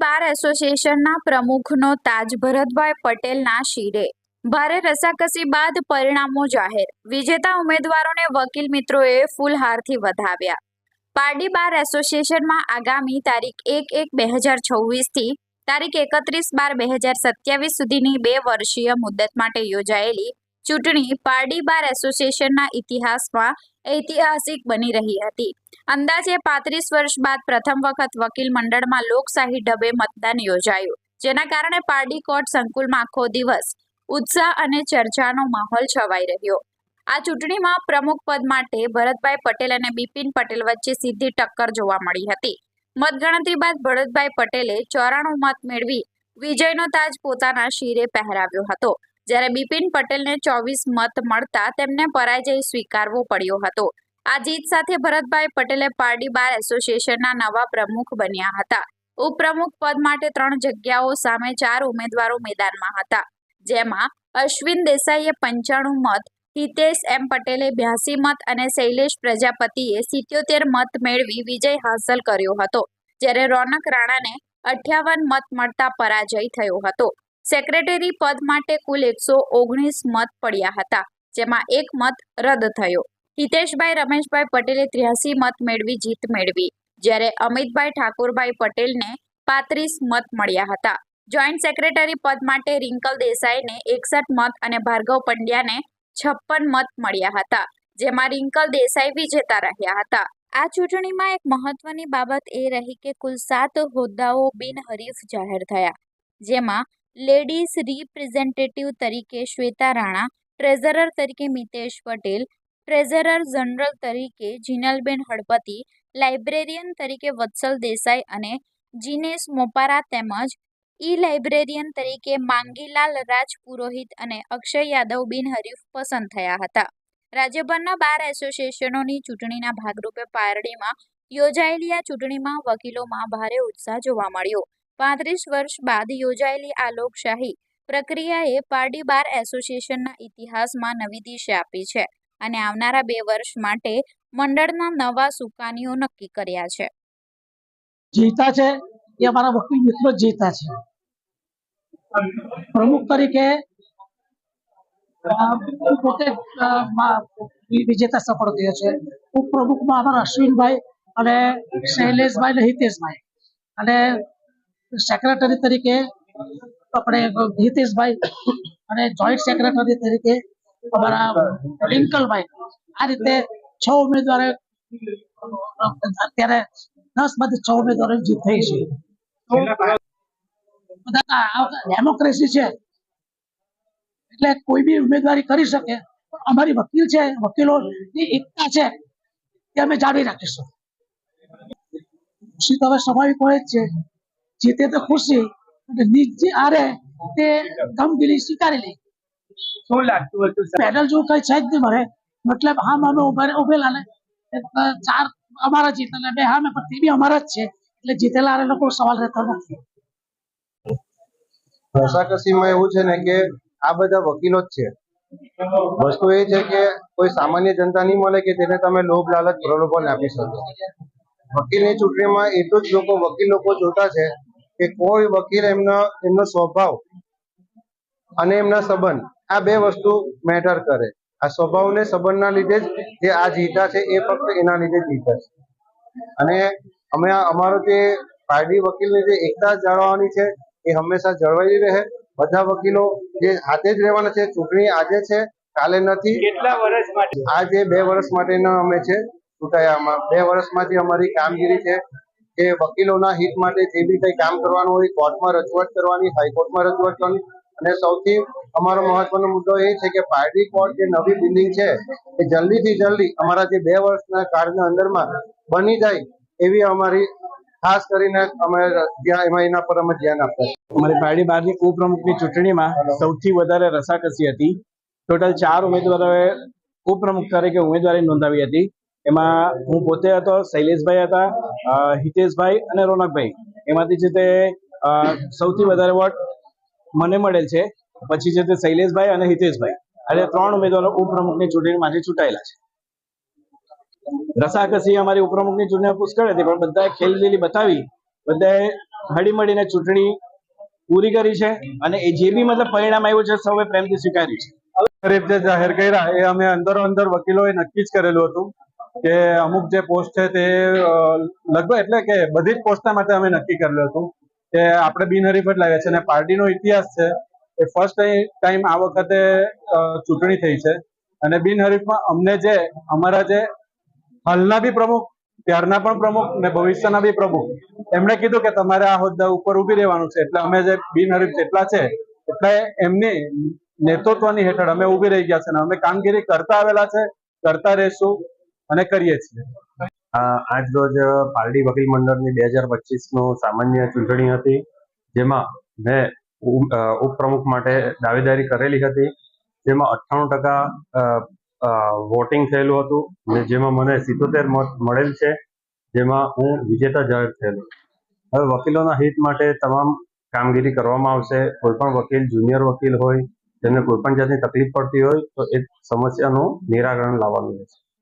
બાર એસોસિએશનના પ્રમુખનો તાજ ભરતભાઈ પટેલના શિરે. ભારે રસાકસી બાદ પરિણામો જાહેર. વિજેતા ઉમેદવારોને વકીલ મિત્રોએ ફૂલહારથી વધાવ્યા. પારડી બાર એસોસિએશનમાં આગામી તારીખ એક એક બે હજાર છવ્વીસથી તારીખ એકત્રીસ બાર બે હજાર સત્યાવીસ સુધીની બે વર્ષીય મુદ્દત માટે યોજાયેલી ચૂંટણી પારડી બાર એસોસિએશનના ઇતિહાસમાં ઐતિહાસિક બની રહી હતી. અંદાજે પાંત્રીસ વર્ષ બાદ પ્રથમ વખત વકીલ મંડળમાં લોકશાહી ઢબે મતદાન યોજાયું, જેના કારણે પારડી કોર્ટ સંકુલમાં આખો દિવસ ઉત્સાહ અને ચર્ચાનો માહોલ છવાઈ રહ્યો. આ ચૂંટણીમાં પ્રમુખ પદ માટે ભરતભાઈ પટેલ અને બિપિન પટેલ વચ્ચે સીધી ટક્કર જોવા મળી હતી. મતગણતરી બાદ ભરતભાઈ પટેલે ચોરાણું મત મેળવી વિજયનો તાજ પોતાના શિરે પહેરાવ્યો હતો. જ્યારે બિપિન પટેલને ચોવીસ મત મળતા તેમને પરાજય સ્વીકારવો પડ્યો હતો. આ જીત સાથે ભરતભાઈ પટેલે પારડી બાર એસોસિએશનના નવા પ્રમુખ બન્યા હતા. ઉપપ્રમુખ પદ માટે ત્રણ જગ્યાઓ સામે ચાર ઉમેદવારો મેદાનમાં હતા, જેમાં અશ્વિન દેસાઈએ પંચાણું મત, હિતેશ એમ પટેલે બ્યાસી મત અને શૈલેષ પ્રજાપતિએ સિત્યોતેર મત મેળવી વિજય હાંસલ કર્યો હતો, જ્યારે રોનક રાણાને અઠ્યાવન મત મળતા પરાજય થયો હતો. સેક્રેટરી પદ માટે કુલ એકસો ઓગણીસ મત પડ્યા હતા, જેમાં એક મત રદ થયો. હિતેશભાઈ રમેશભાઈ પટેલે ત્ર્યાસી મત મેળવી જીત મેળવી, જ્યારે અમિતભાઈ ઠાકોરભાઈ પટેલને પાંત્રીસ મત મળ્યા હતા. જોઈન્ટ સેક્રેટરી પદ માટે રિંકલ દેસાઈને એકસઠ મત અને ભાર્ગવ પંડ્યાને છપ્પન મત મળ્યા હતા, જેમાં રિંકલ દેસાઈ વિજેતા રહ્યા હતા. આ ચૂંટણીમાં એક મહત્વની બાબત એ રહી કે કુલ સાત હોદ્દાઓ બિનહરીફ જાહેર થયા, જેમાં લેડીઝ રિપ્રેઝેન્ટેટિવ તરીકે શ્વેતા રાણા, ટ્રેઝરર તરીકે મિતેશ પટેલ, ટ્રેઝરર જનરલ તરીકે જીનલબેન હળપતિ, લાઇબ્રેરિયન તરીકે વત્સલ દેસાઈ અને જીનેશ મોપારા તેમજ ઈ લાઇબ્રેરિયન તરીકે માંગીલાલ રાજપુરોહિત અને અક્ષય યાદવ બિનહરીફ પસંદ થયા હતા. રાજ્યભરના બાર એસોસિએશનોની ચૂંટણીના ભાગરૂપે પારડીમાં યોજાયેલી આ ચૂંટણીમાં વકીલોમાં ભારે ઉત્સાહ જોવા મળ્યો. પાંત્રીસ વર્ષ બાદ યોજાયેલી આ લોકશાહી પ્રક્રિયાએ પારડી બાર એસોસિએશનના ઇતિહાસમાં નવી દિશા આપી છે અને આવનારા બે વર્ષ માટે મંડળના નવા સુકાનીઓ નક્કી કર્યા છે. જીતા છે. એ અમારા વકીલ મિત્રો જીતા છે. પ્રમુખ તરીકે પોતે વિજેતા સફળ થયો છે. ઉપપ્રમુખમાં અમારા અશ્વિનભાઈ અને શૈલેષભાઈ અને હિતેશભાઈ. અને સેક્રેટરી તરીકે આપણે હિતેશભાઈ અને જોઈન્ટ સેક્રેટરી તરીકે અમારા રિંકલભાઈ. આ રીતે છ ઉમેદવારે, અત્યારે દસમાંથી છ ઉમેદવારો જીત થઈ છે. ડેમોક્રેસી છે. એટલે કોઈ બી ઉમેદવારી કરી શકે. અમારી વકીલ છે વકીલો ની એકતા છે તે અમે જાળવી રાખીશું. ખુશી તો હવે સ્વાભાવિક હોય જ છે. જીતે તો ખુશી અને નીચે હારે તે ગમગીરી સ્વીકારી લે શું લાગતું હતું? પેનલ જેવું કઈ છે જ નહીં મારે. મતલબ હા અમે ઉભેલા ને. ચાર અમારા જીતેલા બે હા પણ તે બી અમારા જ છે. એટલે જીતેલા હારેલો કોઈ સવાલ રહેતો નથી. રસાકસીમાં એવું છે ને કે આ બધા વકીલો જ છે. વસ્તુ એ છે કે કોઈ સામાન્ય જનતા નહીં મળે કે તેને તમે લોભ લાલચ પ્રલોભન આપી શકો. વકીલની ચૂંટણીમાં એટલું જ લોકો વકીલ લોકો જોતા છે કે કોઈ વકીલ એમનો એમનો સ્વભાવ અને એમના સંબંધ આ બે વસ્તુ મેટર કરે. આ સ્વભાવ ને સંબંધના લીધે જ જે આ જીતા છે એ ફક્ત એના લીધે જીતા છે. અને અમે અમારો જે પારડી વકીલની જે એકતા જાળવવાની છે એ હંમેશા જળવાઈ રહે. બધા વકીલો જે હાથે જ રહેવાના છે ચૂંટણી આજે છે કાલે નથી. કેટલા વર્ષ માટે? આજે બે વર્ષ માટેના અમે છે ચૂંટાયામાં. બે વર્ષમાં જે અમારી કામગીરી છે કે વકીલોના હિત માટે જે બી કંઈ કામ કરવાનું હોય, કોર્ટમાં રજૂઆત કરવાની, હાઈકોર્ટમાં રજૂઆત કરવાની. અને સૌથી અમારો મહત્વનો મુદ્દો એ છે કે પાર્ટી કોર્ટ જે નવી બિલ્ડિંગ છે, એ જલ્દીથી જલ્દી અમારા જે બે વર્ષના કાળના અંદરમાં બની જાય એવી અમારી ખાસ કરીને અમે ધ્યાન એમાં એના પર અમે ધ્યાન આપતા અમારી પાર્ટી બહારની ઉપપ્રમુખની ચૂંટણીમાં સૌથી વધારે રસાકસી હતી. ટોટલ ચાર ઉમેદવારોએ ઉપપ્રમુખ તરીકે ઉમેદવારી નોંધાવી હતી. એમાં હું પોતે હતો, શૈલેષભાઈ હતા હિતેશભાઈ અને રોનકભાઈ. એમાંથી છે તે સૌથી વધારે વોટ મને મળેલ છે. પછી છે તે શૈલેષભાઈ અને હિતેશભાઈ. એટલે ત્રણ ઉમેદવારો ઉપપ્રમુખની ચૂંટણીમાંથી ચૂંટાયેલા છે. રસાકસી અમારી ઉપપ્રમુખની ચૂંટણી પુષ્કળ હતી, પણ બધાએ ખેલદિલી બતાવી. બધાએ હળી મળીને ચૂંટણી પૂરી કરી છે અને એ જે બી મતલબ પરિણામ આવ્યું છે, સૌએ પ્રેમથી સ્વીકાર્યું છે. જાહેર કર્યા, એ અમે અંદરો અંદર વકીલોએ નક્કી જ કરેલું હતું. કે અમુક જે પોસ્ટ છે તે લગભગ એટલે કે બધી જ પોસ્ટના માટે અમે નક્કી કરેલું હતું કે આપણે બિનહરીફ જ લાવ્યા છે અને પાર્ટીનો ઇતિહાસ છે એ ફર્સ્ટ ટાઈમ આ વખતે ચૂંટણી થઈ છે. અને બિનહરીફમાં અમને જે, અમારા જે હાલના બી પ્રમુખ, ત્યારના પણ પ્રમુખ ને ભવિષ્યના બી પ્રમુખ, એમણે કીધું કે તમારે આ હોદ્દા ઉપર ઊભી રહેવાનું છે. એટલે અમે જે બિનહરીફ જેટલા છે, એટલે એમની નેતૃત્વની હેઠળ અમે ઊભી રહી ગયા છે અને અમે કામગીરી કરતા આવેલા છે, કરતા રહેશું. અને કરીએ છીએ. આજ રોજ પારડી વકીલ મંડળની બે હજાર પચીસનું સામાન્ય ચૂંટણી હતી, જેમાં મેં ઉપપ્રમુખ માટે દાવેદારી કરેલી હતી, જેમાં અઠ્ઠાણું ટકા વોટિંગ થયેલું હતું જેમાં મને સિત્તોતેર મત મળેલ છે, જેમાં હું વિજેતા જાહેર થયેલો. હવે વકીલોના હિત માટે તમામ કામગીરી કરવામાં આવશે. કોઈ પણ વકીલ, જુનિયર વકીલ હોય તેને કોઈ પણ જાતની તકલીફ પડતી હોય, તો એ સમસ્યાનું નિરાકરણ લાવવાનું રહેશે.